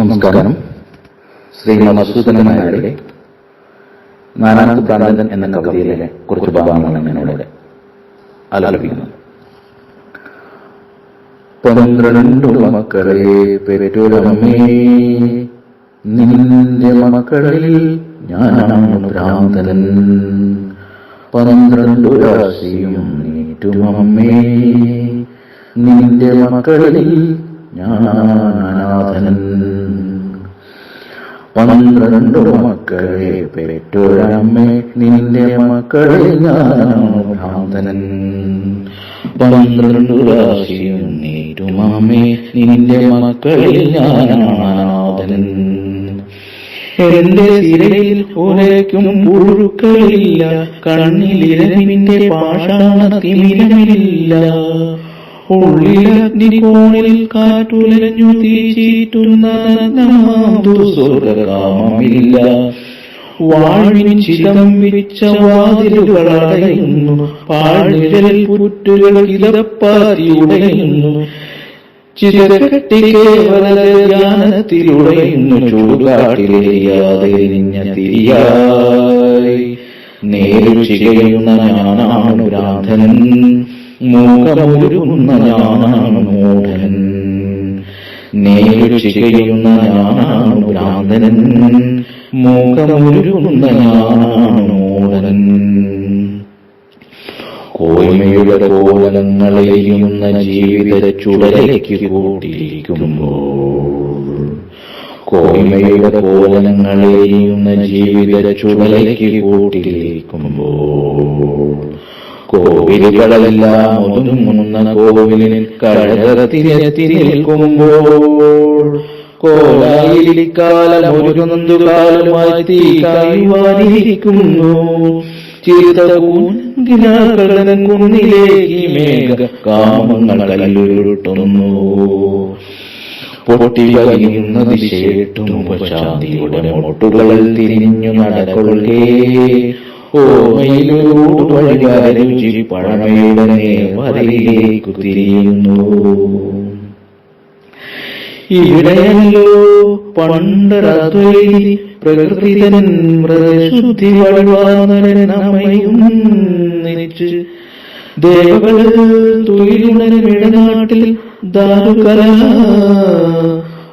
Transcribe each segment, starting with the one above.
നമസ്കാരം. ശ്രീ മധുസൂദനൻ നായരുടെ പ്രാന്തൻ എന്ന കവിതയിലെ കുറച്ച് ഭാഗങ്ങളാണ് എന്നോട് അലാലപിക്കുന്നത് പന്ത്രണ്ടു മക്കളെ പെറ്റൊരമ്മേ നിന്റെ മക്കളിൽ ഞാനാണ് ഭ്രാന്തൻ. പന്ത്രണ്ടു രാശിയും നീറ്റുമമ്മേ നിന്റെ മക്കളിൽ ഞാനാനാഥനൻ പന്ത്രണ്ടു മക്കളെ പെറ്റൊരമ്മേ നിന്റെ മക്കളിൽ ഞാനാണ് ഭ്രാന്തനൻ. പന്ത്രണ്ടു രാശിയും നേരുമാമേ നിന്റെ മക്കളിൽ ഞാനാനാഥനൻ എന്റെ തിരയിൽ ഉലയ്ക്കും പുഴുക്കളില്ല പാഷാണ പാഷാണത്തിമിരമില്ല. ഉള്ളിലഗ്നികോണിൽ കാറ്റുലഞ്ഞു തീച്ചീറ്റുന്ന സ്വർഗകാമമില്ല വാഴിൻ ചിതം വിരിച്ച വാതിലുകളടയുന്നു പാഴ്നിഴൽ പുറ്റുകൾ കിതപ്പാതി ഉടയുന്നു ചിതകെട്ടി കേവലധ്യാനത്തിലുടയുന്നു ചൂടുകാട്ടിലെരിയാതെരിഞ്ഞ തിരിയായി നേരു ചികയുന്ന ഞാനാണ് രാധനൻ മൂകമൊരുകുന്ന ഞാനാണ് ഭ്രാന്തനൻ മൂകമൊരുകുന്ന ഞാനാണ് കോയ്മയുടെ കോലങ്ങളെയുന്ന ജീവിത ചുടലേക്ക് കൂട്ടിയിരിക്കുമ്പോൾ കോയ്മയുടെ കോലങ്ങളെയുന്ന ജീവിത ചുടലേക്ക് കൂട്ടിയിരിക്കുമ്പോൾ കോവിലുകളെല്ലാം ഒതുങ്ങുന്ന കോവിലിൽ കഴകത്തിനെത്തി നിൽക്കുമ്പോൾ ഒരു നന്ദുകാലമായി തീ മേഘ കാമങ്ങൾ കല്ലുരുട്ടുന്നു പൊട്ടിവലിയുന്ന ദിശേട്ടും ഉപശാന്തിയുടെ മൊട്ടുകൾ തിരിഞ്ഞു നടക്കൊള്ളേ തിരിയുന്നു. ഇവിടെയല്ലോ പണ്ടറദ്വൈതി പ്രകൃതിതൻ മൃതശുദ്ധി വഴിവാനരനമയും നിച്ച്. ദേവകൾ തൊഴിലുണരമിടനാട്ടിൽ ദാരുകല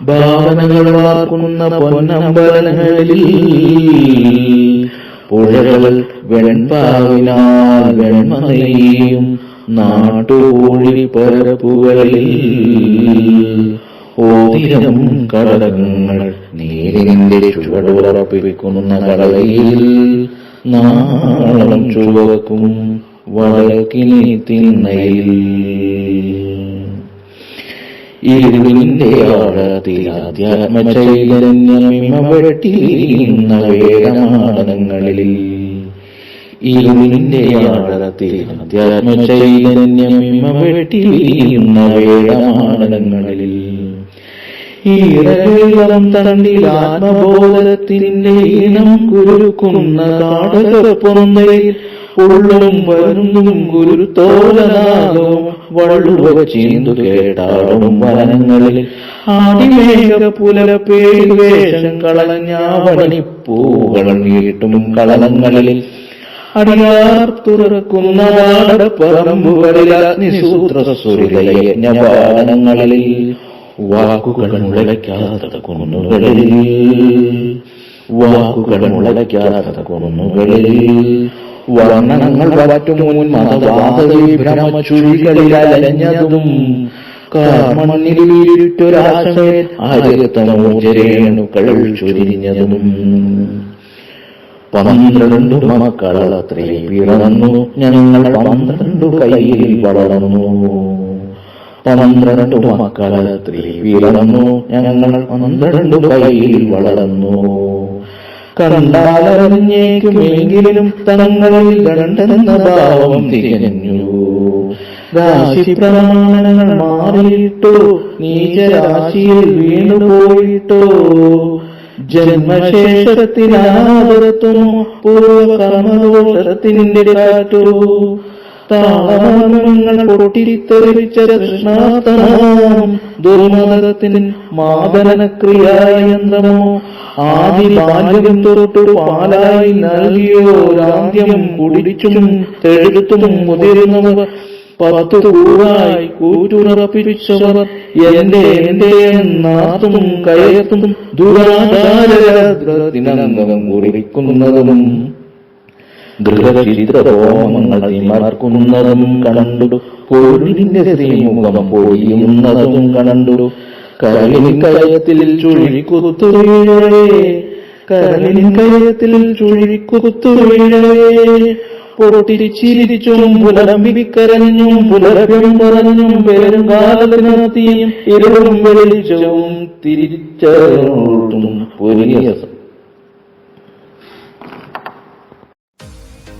ഭാവനകൾ വാർക്കുന്ന പൊന്നമ്പലങ്ങളിൽ പുഴകൾ വെൺപാവിനാൽ വെൺമയും നാട്ടുകൂഴി പരപ്പുകളിൽ. ഓതിരം കടകങ്ങൾ നീരിന്റെ ചുവടുറപ്പിക്കുന്ന കടലയിൽ നാളം ചുവക്കും വഴക്കിനി തിണ്ണയിൽ ഇരുളിന്റെ ആഴത്തിൽ അധ്യാത്മചൈതന്യമിമവട്ടിലിരുന്ന വേദമാടനങ്ങളിൽ ഈറവെള്ളം തണ്ടിൽ ആത്മബോധത്തിന്റെ ഇനം കുരുക്കുന്ന കാടക പൊന്നയിൽ ഉള്ളും വരുന്നും ഗുരുത്തോലനാദവും വള്ളുവ ചീന്തു കേടാടും വനങ്ങളിൽ. ആടിമേഘ പുലരപ്പേഴ് വേഷം കളഞ്ഞാവണിപ്പൂകൾ നീട്ടും കളങ്ങളിൽ അടിയാർ തുറക്കുന്ന വാടപ്പറമ്പുകളിൽ അഗ്നിസൂത്രസുരിതയജ്ഞപാടനങ്ങളിൽ വാക്കുകൾ മുളയ്ക്കാത്ത കുന്നുകളിൽ. വാക്കുകൾ മുളയ്ക്കാത്ത കുന്നുകളിൽ. വർണനങ്ങൾ വറ്റും മുൻ മതവാദവിഭ്രമ ചുഴികളിൽ അലഞ്ഞതും കാർമണ്ണിലിരുട്ടൊരാശമേൽ ആര്യത്തമോചരേണുക്കൾ ചൊരിഞ്ഞതും. പന്ത്രണ്ടു മക്കളത്രേ ഞങ്ങൾ പന്ത്രണ്ടു കയ്യിൽ വളർന്നു. പന്ത്രണ്ടു മക്കളത്രേ പിറന്നു. ഞങ്ങൾ പന്ത്രണ്ടു കയ്യിൽ വളർന്നു. കണ്ടാലറിഞ്ഞേക്കുമെങ്കിലും തങ്ങളിൽ രണ്ടെന്ന ഭാവം തികഞ്ഞു. രാശിപ്രമാണങ്ങൾ മാറിയിട്ടോ നീചരാശിയിൽ വീണുപോയിട്ടോ. ജന്മശേഷത്തിനാപുറത്തും പൂർവകർമ്മദോഷത്തിന്റെ കാറ്റോ. താളങ്ങൾ പൊട്ടിത്തെറിച്ച കൃഷ്ണാത്തമം ദുർമതത്തിൻ മാതനക്രിയായന്ത്രമോ ആദി ബാല്യം തൊട്ടു പാലായി നൽകിയോരാദ്യം കുടിച്ചും തെഴുത്തും മുതിരുന്നവർ പത്തു കൂടായി കൂറ്റുറപ്പിച്ചവർ എന്റെ എന്റെ നാത്തും കയത്തും ദുരാചാരത്തിനന്തം കുറിക്കുന്നതും ഗൃഹചിത്രഹോമങ്ങൾ തിമർക്കുന്നതും കണ്ടു പൊരുളിന്റെ ശ്രീമുഖം പൊഴിയുന്നതും കണ്ടു കരളിൻ കയത്തിൽ ചുഴിക്കുത്തു വീഴേ കരളിൻ കയത്തിൽ ചുഴിക്കുത്തു വീഴേ പൊട്ടിരിച്ചിരിച്ചും പുലരമ്പിക്കരഞ്ഞും പുലരഭ്യം പറഞ്ഞും പെരുങ്കാലത്തിനെത്തിയും ഇരുളും വെളിച്ചവും തിരിച്ചും പൊരിയ